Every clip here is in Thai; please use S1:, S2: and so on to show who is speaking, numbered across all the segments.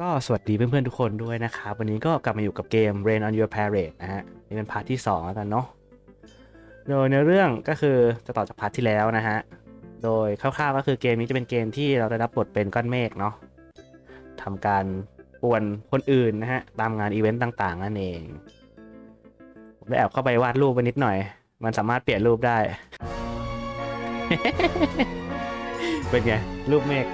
S1: ก็สวัสดีเพื่อนๆทุกคนด้วยนะครับ วันนี้ก็กลับมาอยู่กับเกม Rain on Your Parade นะฮะ นี่เป็นพาร์ทที่2แล้วกันเนาะโดยในเรื่องก็คือจะต่อจากพาร์ทที่แล้วนะฮะ โดยคร่าวๆก็คือเกมนี้จะเป็นเกมที่เราได้รับบทเป็นก้อนเมฆเนาะทำการป่วนคนอื่นนะฮะ ตามงานอีเวนต์ต่างๆนั่นเองผมได้แอบเข้าไปวาดรูปไปนิดหน่อย มันสามารถเปลี่ยนรูปได้ เป็นไงรูปเมฆ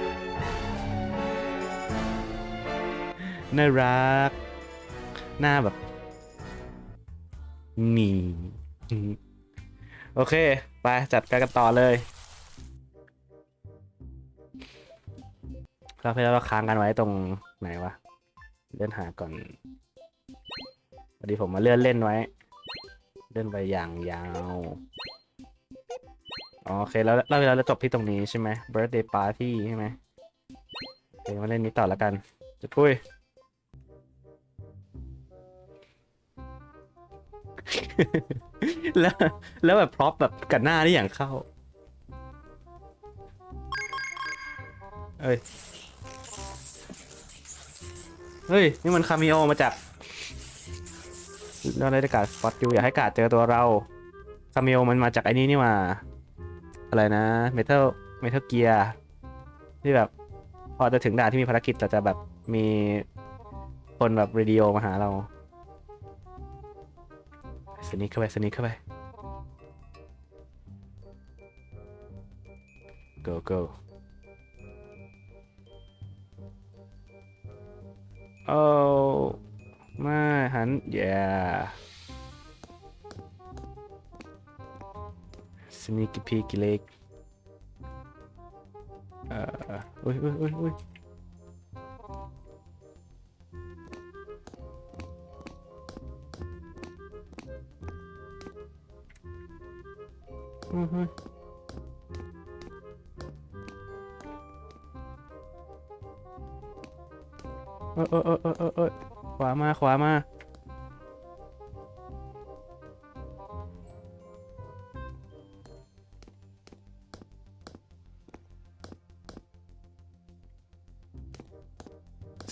S1: น่ารัก หน้าแบบหมีอืมโอเค ไป จัดการกันต่อเลยเราไปแล้วเราค้างกันไว้ตรงไหนวะ เลื่อนหาก่อนพอดีผมมาเลื่อนเล่นไว้ เลื่อนไปอย่างยาวอ๋อโอเคแล้วเราเราจะจบที่ตรงนี้ใช่ไหม birthday party ใช่ไหมโอเคมาเล่นนี้ต่อแล้วกัน จะพุ้ย แล้วแล้วแบบพร็อพแบบกันหน้าได้อย่างเข้า เอ้ย เฮ้ย นี่มันคาเมิโอมาจากเราได้กาดสปอตอยู่อยากให้กาดเจอตัวเราคาเมิโอมันมาจากไอ้นี่นี่มา อะไรนะเมทัลเมทัลเกียร์ที่แบบ พอจะถึงด่านที่มีภารกิจแต่จะแบบมีคนแบบเรดิโอมาหาเรา สนิกเข้าไปสนิกเข้าไป go go โอ้มาหัน yeah sneaky peeky leg เอ่ออุ้ยอุ้ยอุ้ยอุ้ยอุ้ยอุ้ย เออเออเออเออเออขวามาขวามา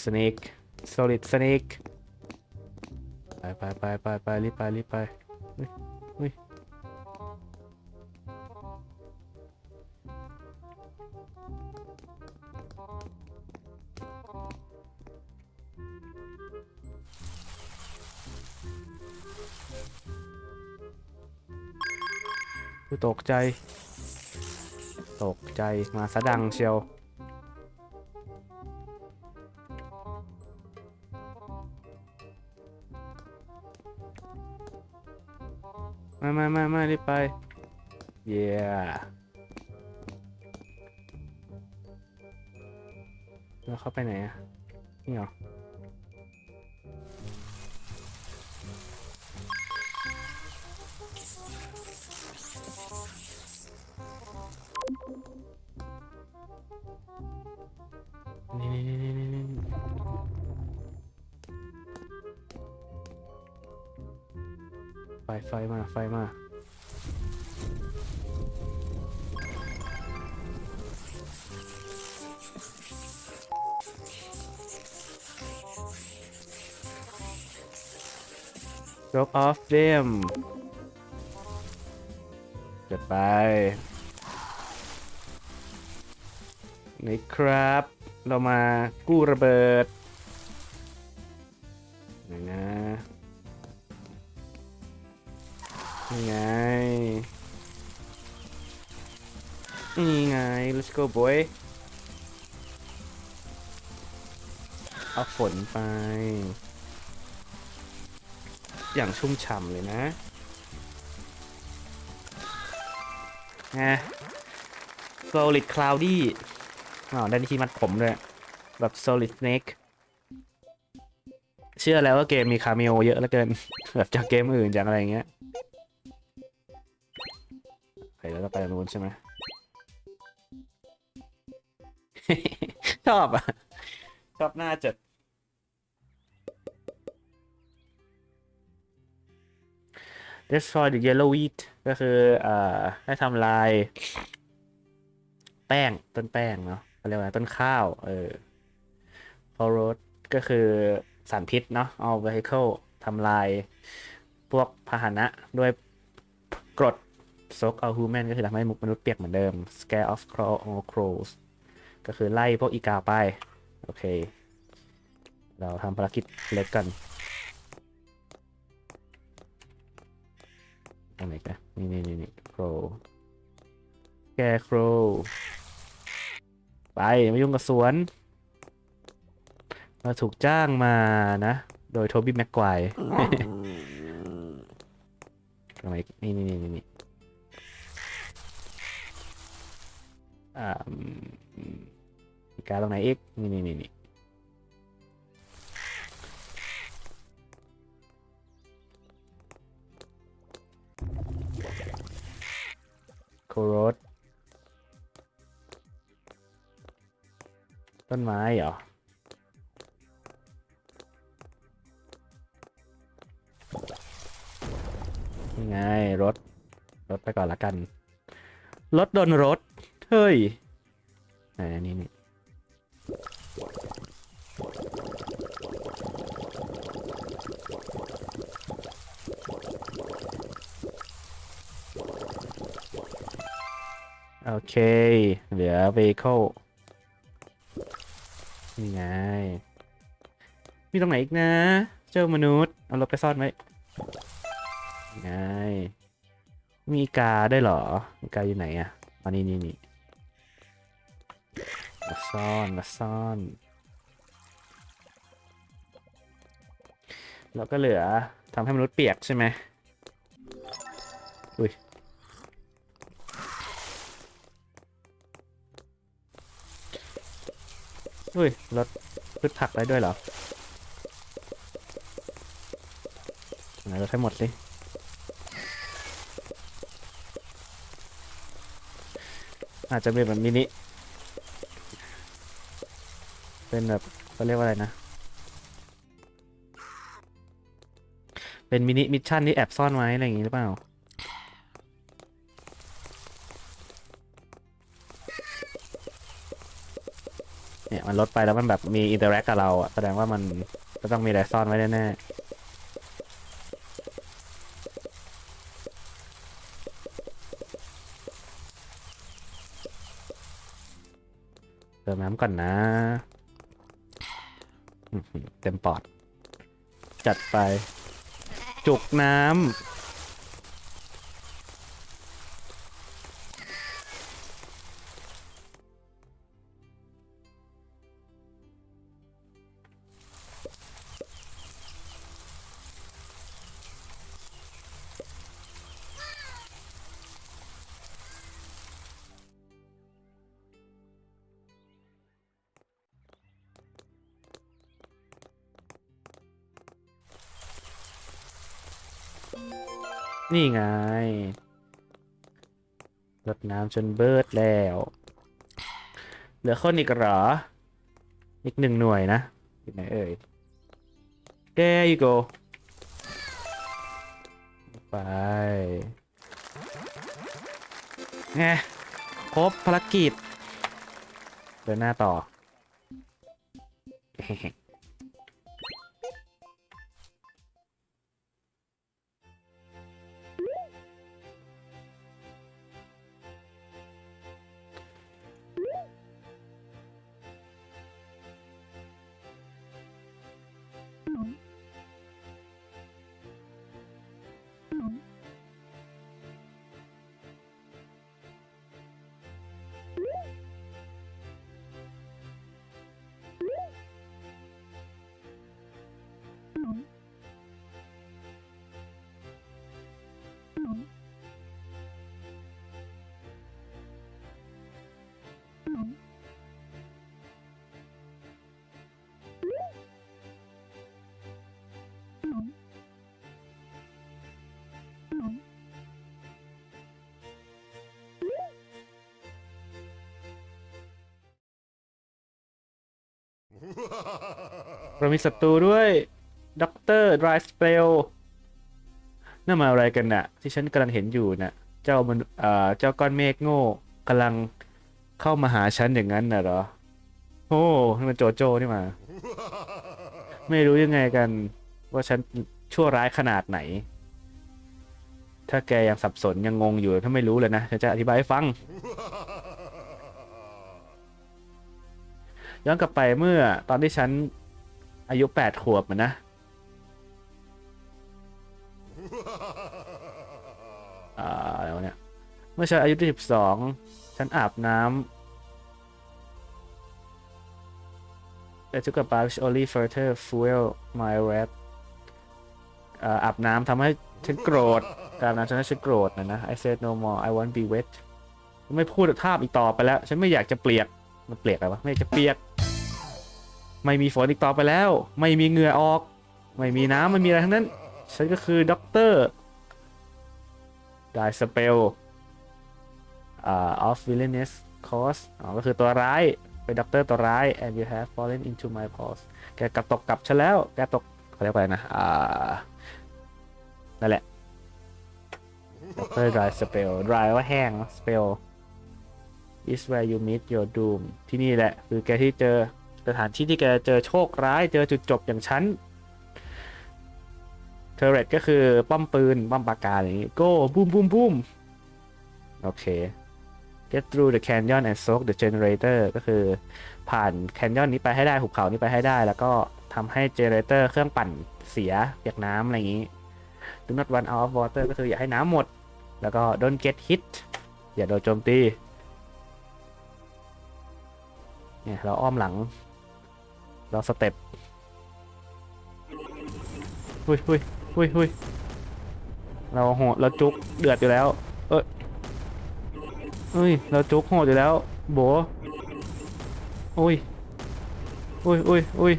S1: snake solid snake ไปไปไปไปไปรีบไปรีบไป ตกใจ ตกใจมาสะดังเชียวมามามามารีบไป เย้เราเข้าไปไหนอะ นี่เหรอ ไฟมาไฟมา drop off them เกิดไป นี่ครับ เรามากู้ระเบิดนะ นี่ไง นี่ไง let's go boy เอาฝนไป อย่างชุ่มฉ่ำเลยนะไง solid cloudy อ๋อได้ที่มัดผมด้วย แบบ solid snake เชื่อแล้วว่าเกมมีคาเมโอเยอะเหลือเกิน แบบจากเกมอื่นจากอะไรเงี้ย ไปแล้วก็ไปทางนู้นใช่ไหมชอบอะ ชอบหน้าจัด destroy the yellow wheat ก็คือเอ่อให้ทำลาย แป้ง ต้นแป้งเนาะเขาเรียกว่าต้นข้าว เออ forest ก็คือสารพิษเนาะ all vehicle ทำลาย พวกพาหนะด้วยกรด soak all human ก็คือทำให้มนุษย์เปียกเหมือนเดิม scare off crow all crows ก็คือไล่พวกอีกาไป โอเค เราทำภารกิจเล็กกันตรงไหนกันนี่นี่นี่นี่ crow scare crow ไปไม่ยุ่งกับสวน เราถูกจ้างมานะ โดยโทบี้แม็กควายทำไมนี่นี่นี่นี่ กการตรงไหนอีกนี่นี่นี่นี่โคโรสต้นไม้เหรอนี่ไงรถ รถไปก่อนละกัน รถโดนรถ เฮ้ยไหนนี่นี่โอเค เหลือ vehicle นี่ไง มีตรงไหนอีกนะ เจ้ามนุษย์ เอารถไปซ่อนไว้ไง มีกาได้เหรออีกาอยู่ไหนอะอันนี้นี่นี่ มาซ่อนมาซ่อน แล้วก็เหลือทำให้มนุษย์เปียกใช่ไหมอุ้ยอุ้ยรถพืชผักได้ด้วยเหรอไหนรถให้หมดสิอาจจะเป็นแบบมินิ เป็นแบบเขาเรียกว่าอะไรนะ เป็นมินิมิชชั่นที่แอบซ่อนไว้อะไรอย่างงี้หรือเปล่า เนี่ยมันลดไปแล้วมันแบบมีอินเตอร์แอคกับเราอะแสดงว่ามันก็ต้องมีอะไรซ่อนไว้แน่ๆเติมน้ำก่อนนะ เต็มปอด จัดไป จุกน้ำ นี่ไงรดน้ำจนเบิดแล้ว เหลือคนอีกเหรอ อีกหนึ่งหน่วยนะอยู่ไหนเอ่ย There you go ไปไงครบภารกิจ เดินหน้าต่อ เรามีศัตรูด้วยด็อกเตอร์ดรายสเปลนั่นมาอะไรกันน่ะ ที่ฉันกำลังเห็นอยู่น่ะ เจ้ามันเอ่อเจ้าก้อนเมฆโง่กำลังเข้ามาหาฉันอย่างนั้นน่ะเหรอโอ้นี่มันโจโจ้นี่มา ไม่รู้ยังไงกัน ว่าฉันชั่วร้ายขนาดไหน ถ้าแกยังสับสนยังงงอยู่ถ้าไม่รู้เลยนะฉันจะอธิบายให้ฟัง ย้อนกลับไปเมื่อตอนที่ฉันอายุแปดขวบอะนะ อ่าอะไรวะเนี่ย เมื่อฉันอายุที่สิบสองฉันอาบน้ำ I took a bath which only further fuel my wrath อาอาบน้ำทำให้ฉันโกรธการนั้นฉันให้ฉันโกรธนะนะ I said no more I want be wet ไม่พูดท่าบอีกต่อไปแล้ว ฉันไม่อยากจะเปียก มันเปียกอะไรวะ ไม่อยากจะเปียก ไม่มีฝนอีกต่อไปแล้ว ไม่มีเหงื่อออก ไม่มีน้ำไม่มีอะไรทั้งนั้น ฉันก็คือด็อกเตอร์ได้สเปลอ่า of villainous cause อ๋อก็คือตัวร้าย เป็นด็อกเตอร์ตัวร้าย and you have fallen into my paws แกกลับตกกลับฉันแล้ว แกตกเขาเรียกว่าอะไรนะ อ่า นั่นแหละด็อกเตอร์ dry spell dry ว่าแห้ง spell is where you meet your doom ที่นี่แหละ คือแกที่เจอ สถานที่ที่แกเจอโชคร้ายเจอจุดจบอย่างฉันเทเรตก็คือป้อมปืน ป้อมปาการอย่างนี้ go boom boom boom โอเค get through the canyon and soak the generator ก็คือผ่านแคนยอนนี้ไปให้ได้หุบเขานี้ไปให้ได้ แล้วก็ทำให้เจเนเรเตอร์เครื่องปั่นเสียเปียกน้ำอะไรอย่างนี้ do not run out of water ก็คืออย่าให้น้ำหมด แล้วก็ don't get hit อย่าโดนโจมตีเนี่ยเราอ้อมหลัง เราสเต็ปหุยหุยหุยหุยเราโหดเราจุกเดือดอยู่แล้ว เอ้ยเอ้ยเราจุกโหดอยู่แล้ว โบอุ้ยอุ้ยอุ้ยอุ้ย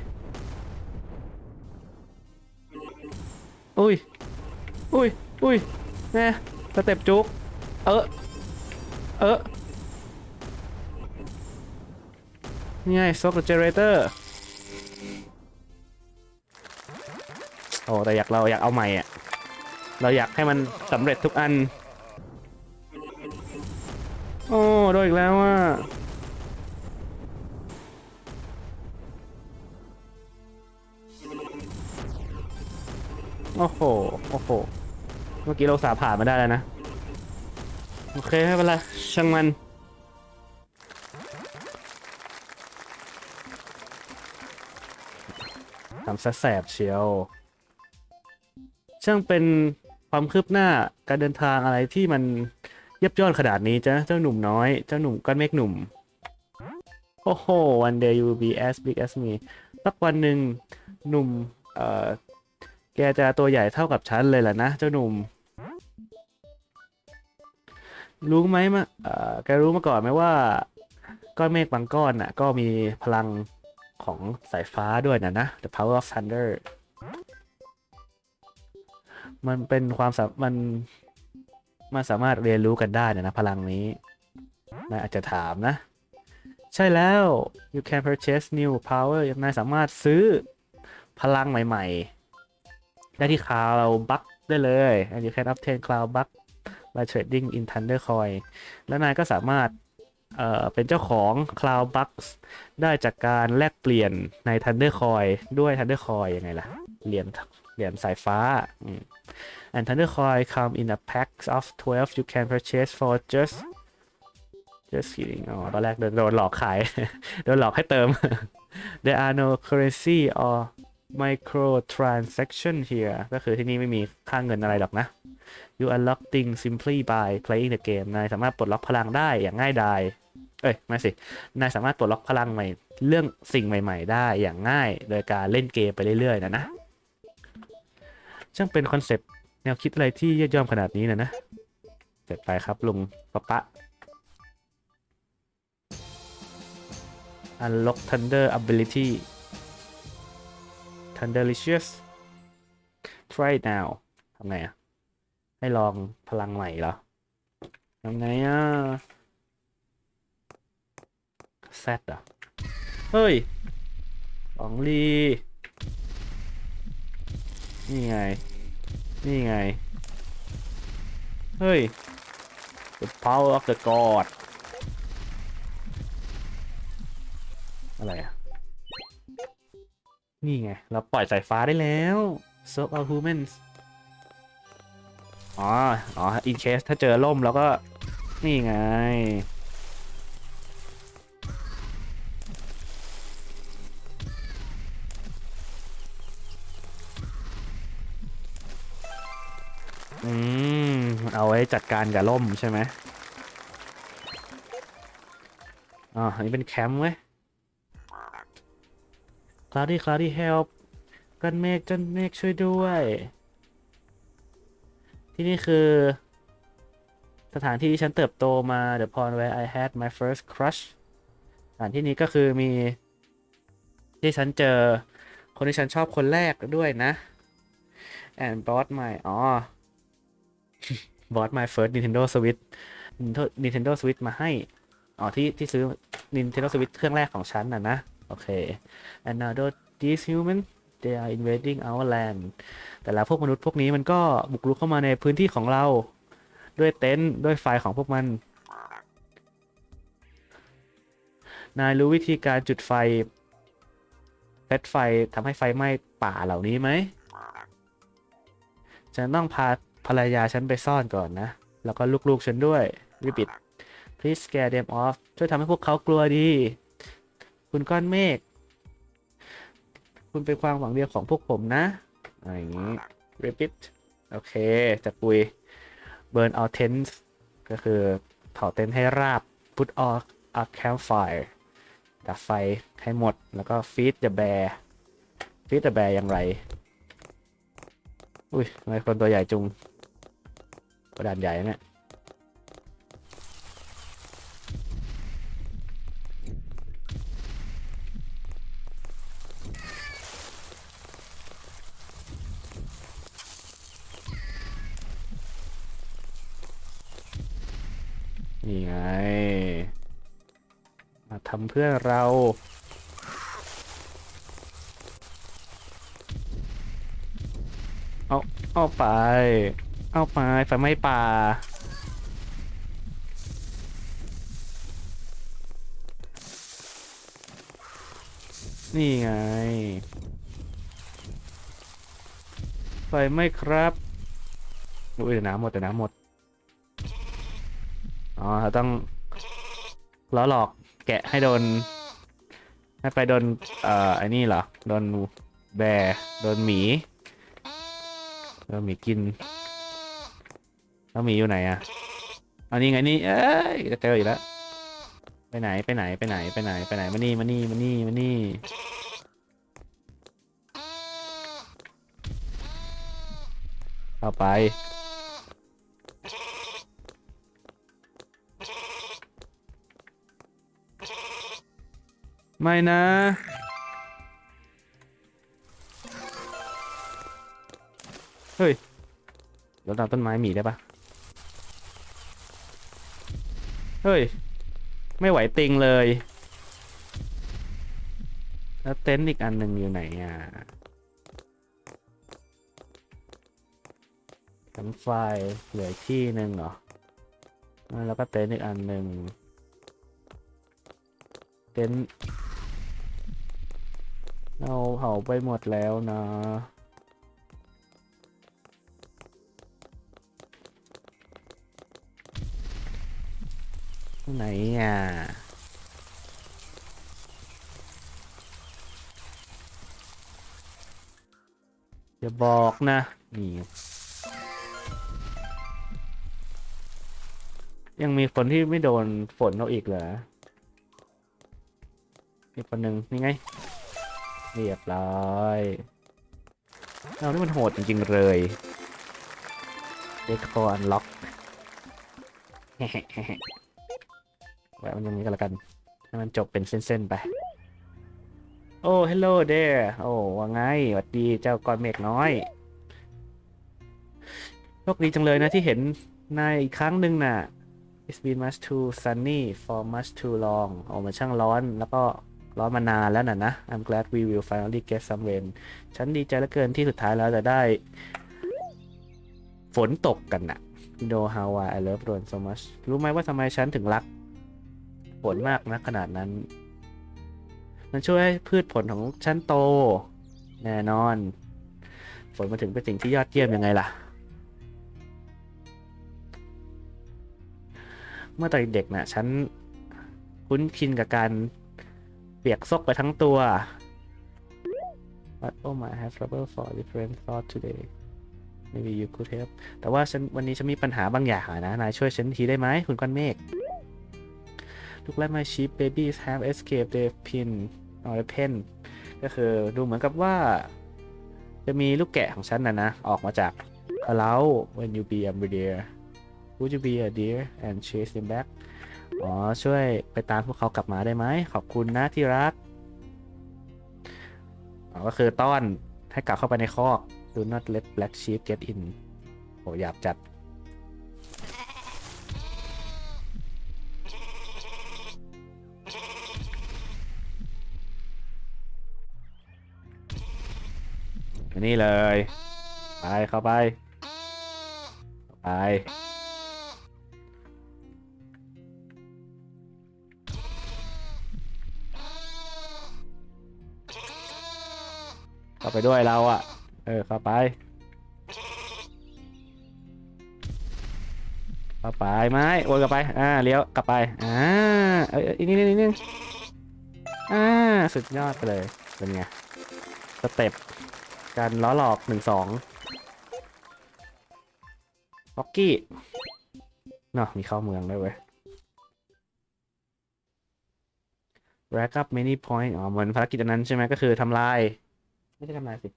S1: อุ้ยอุ้ยอุ้ยแม่สเต็ปจุกเออเออนี่ไงซอกเจเรเตอร์ โอ้แต่อยากเราอยากเอาใหม่อะ เราอยากให้มันสำเร็จทุกอัน โอ้โดนอีกแล้วอะโอ้โห โอ้โห เมื่อกี้เราสาผ่านมาได้แล้วนะ โอเคไม่เป็นไรช่างมันำซะแสบเชียว ช่างเป็นความคืบหน้าการเดินทางอะไรที่มันเยับย่อนขนาดนี้จ้ะเจ้าหนุ่มน้อย เจ้าหนุ่มก้อนเมฆหนุ่ม โอ้โห one day you will be as big as me สักวันหนึ่งหนุ่ม เอ่อ แกจะตัวใหญ่เท่ากับฉันเลยแหละนะ เจ้าหนุ่ม รู้ไหมมาเอ่อ แกรู้มาก่อนไหมว่า ก้อนเมฆบางก้อนน่ะ ก็มีพลัง ของสายฟ้าด้วยนะนะ The Power of Thunder มันเป็นความสามันมันสามารถเรียนรู้กันได้นะนะพลังนี้นายอาจจะถามนะ ใช่แล้ว you can purchase new power นายสามารถซื้อพลังใหม่ ๆ ได้ที่ Cloud Buck ได้เลย and you can obtain Cloud Buck by trading in Thunder Coin แล้วนายก็สามารถ เป็นเจ้าของ Cloud Bucks ได้จากการแลกเปลี่ยนใน Thunder Coin ด้วย Thunder Coin ยังไงล่ะ เหรียญเหรียญสายฟ้าอืม and Thunder Coin come in a pack of 12 you can purchase for just just kidding อ๋อตอนแรกโดนโดนหลอกขาย โดนหลอกให้เติม there are no currency or micro transaction here ก็คือที่นี่ไม่มีค่าเงินอะไรหรอกนะ you unlock things simply by playing the game นายสามารถปลดล็อกพลังได้อย่างง่ายดาย เอ้ยไม่สิ นายสามารถปลดล็อกพลังใหม่เรื่องสิ่งใหม่ ๆ ได้อย่างง่าย โดยการเล่นเกมไปเรื่อยๆนะนะช่างเป็นคอนเซปต์แนวคิดอะไรที่เยี่ยมยอมขนาดนี้นะนะเสร็จไปครับลุงปะปะ Unlock Thunder Ability Thunderlicious Try now ทำไงอะให้ลองพลังใหม่เหรอทำไงอะ แซดอะ เฮ้ยสองลี นี่ไง นี่ไง เฮ้ย the power of the god อะไรอะ นี่ไง เราปล่อยสายฟ้าได้แล้ว so all humans อ๋อ อ๋อ in case ถ้าเจอล่มแล้วก็ นี่ไง อืม เอาไว้จัดการกับล่มใช่ไหมอ๋ออันนี้เป็นแคมป์ไว้ย Cloudy Cloudy help กันเมฆจันเมฆช่วยด้วย ที่นี่คือ สถานที่ที่ฉันเติบโตมา The pond where I had my first crush สถานที่นี้ก็คือมี ที่ฉันเจอคนที่ฉันชอบคนแรกด้วยนะ and brought my อ๋อ bought my first Nintendo Switch Nintendo Switch มาให้ อ๋อ ที่ ที่ซื้อ Nintendo Switch เครื่องแรกของฉันน่ะนะ โอเค And now these human they are invading our land แต่แล้วพวกมนุษย์พวกนี้มันก็บุกรุกเข้ามาในพื้นที่ของเรา ด้วยเต็นท์ด้วยไฟของพวกมัน นายรู้วิธีการจุดไฟเซตไฟทำให้ไฟไหม้ป่าเหล่านี้ไหมฉันต้องพา ภรรยาฉันไปซ่อนก่อนนะ แล้วก็ลูกๆฉันด้วยรีบปิด please scare them off ช่วยทำให้พวกเขากลัวดี คุณก้อนเมฆ คุณเป็นความหวังเดียวของพวกผมนะ อะไรอย่างนี้ repeat โอเค จะปุย burn out tents ก็คือเผาเต็นท์ให้ราบ put out a campfire ดับไฟให้หมด แล้วก็ feed the bear feed the bear อย่างไร อุ้ยทำไมคนตัวใหญ่จุง ระดานใหญ่เนี่ยนี่ไง มาทำเพื่อเราเอาเอาไป เอาไปไฟไหม้ป่า นี่ไง ไฟไหม้ครับอุ้ยแต่น้ำหมดแต่น้ำหมด อ๋อเราต้องล้อหลอกแกะให้โดน ให้ไปโดน เอ่อไอ้นี่เหรอ โดนแบโดนหมี โดนหมีกิน แล้วหมีอยู่ไหนอะเอานี่ไงนี่เอ้ยจะเจออีกแล้วไปไหนไปไหนไปไหนไปไหนไปไหนมานี่มานี่มานี่มานี่เข้าไปไม่นะ เฮ้ยเราตามต้นไม้หมีได้ปะ เฮ้ย ไม่ไหวติงเลย แล้วเต็นท์อีกอันหนึ่งอยู่ไหนอะแคมป์ไฟเหลือที่หนึ่งเหรอ แล้วก็เต็นท์อีกอันหนึ่งเต็นท์เราเผาไปหมดแล้วนะ ไหนอะอย่าบอกนะ นี่ ยังมีคนที่ไม่โดนฝนเราอีกเหรออีกคนหนึ่งนี่ไง เรียบร้อยเรานี่มันโหดจริง ๆ เลยเด็กคออันล็อก แวะมันตรงนี้กันแล้วกันให้มันจบเป็นเส้นๆไป โอ้ hello there โอ้ว่าไงหวัดดีเจ้าก้อนเมฆน้อยโชคดีจังเลยนะที่เห็นนายอีกครั้งหนึ่งน่ะ It's been much too sunny for much too long โอ้มันช่างร้อนแล้วก็ร้อนมานานแล้วน่ะนะ I'm glad we will finally get some rain ฉันดีใจเหลือเกินที่สุดท้ายแล้วจะได้ ฝนตกกันน่ะ You know how I love rain so much รู้ไหมว่าทำไมฉันถึงรัก ฝนมากนะขนาดนั้น มันช่วยให้พืชผลของฉันโต แน่นอนฝนมาถึงเป็นสิ่งที่ยอดเยี่ยมยังไงล่ะ เมื่อตอนเด็กๆน่ะฉันคุ้นชินกับการเปียกซกไปทั้งตัว But oh my I have trouble for different thought today maybe you could help แต่ว่าฉันวันนี้ฉันมีปัญหาบางอย่างนะ นายช่วยฉันทีได้ไหมคุณก้อนเมฆ Look like my sheep babies have escaped the pin or the pen ก็คือดูเหมือนกับว่า จะมีลูกแกะของฉันนะนะ ออกมาจาก allow when you be a deer would you be a deer and chase them back อ๋อ ช่วยไปตามพวกเขากลับมาได้ไหม ขอบคุณนะที่รัก อ๋อ ก็คือต้อนให้กลับเข้าไปในคอก do not let black sheep get in โหหยาบจัด นนี้เลย ไปเข้าไป ไป เข้าไปด้วยเราอะเออเข้าไป เข้าไปไหมวนกลับไป อ่าเลี้ยวกลับไป อ่า เอ้ยอีกนิดนึงอีกนิดนึงอ่า สุดยอดไปเลย เป็นไง สเต็ป การล้อหลอกหนึ่งสองล็อกกี้เนาะมีเข้าเมืองด้วยเว้ย rack up many point อ๋อ เหมือนภารกิจอันนั้นใช่ไหมก็คือทำลาย ไม่ใช่ทำลายสิ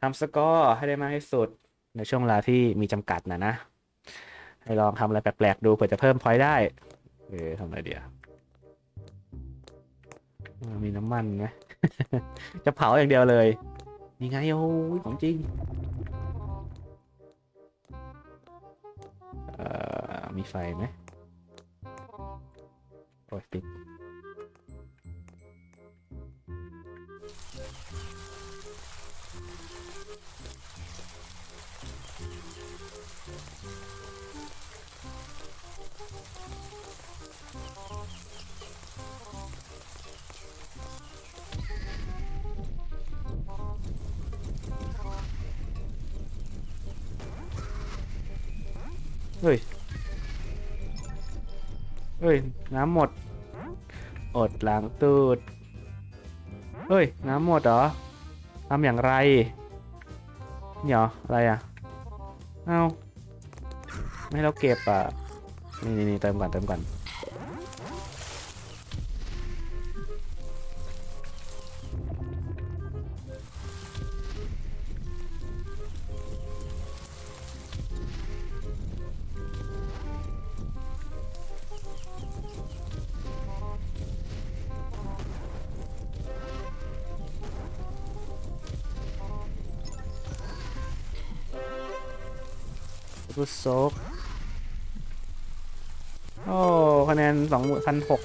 S1: ทำสกอร์ให้ได้มากที่สุด ในช่วงเวลาที่มีจำกัดนะนะ ให้ลองทำอะไรแปลกๆ ดูเผื่อจะเพิ่มพอยต์ได้ เออทำอะไรเดียวมีน้ำมันไหม จะเผาอย่างเดียวเลย นี่ไงโอ้ยของจริงเอ่อมีไฟไหมโอ้ยติด น้ำหมด อดล้างตูด เฮ้ย น้ำหมดเหรอทำอย่างไรเนี่ยเหรออะไรอะ เอ้าไม่ให้เราเก็บอะ นี่นี่เติมก่อนเติมก่อน รูโซกโอ้คะแนนสองพันหก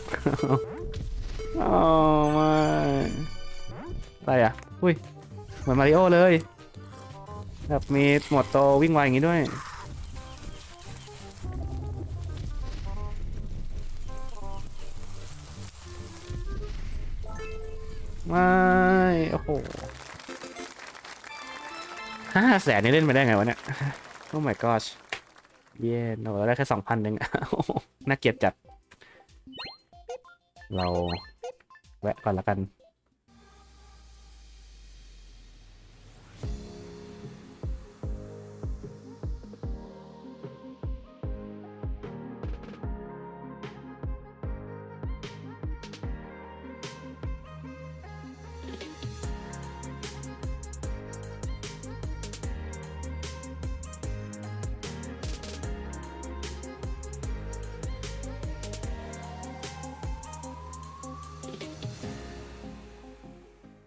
S1: โอ้ไม่อะไรอะ อุ้ย เหมือนมาริโอเลย แบบมีหมดโตวิ่งไวอย่างงี้ด้วยไม่ โอ้โหห้าแสนนี่เล่นไปได้ไงวะเนี่ย โอ้ my gosh เย้โหได้แค่สองพันเองน่าเกลียดจัด เราแวะก่อนละกัน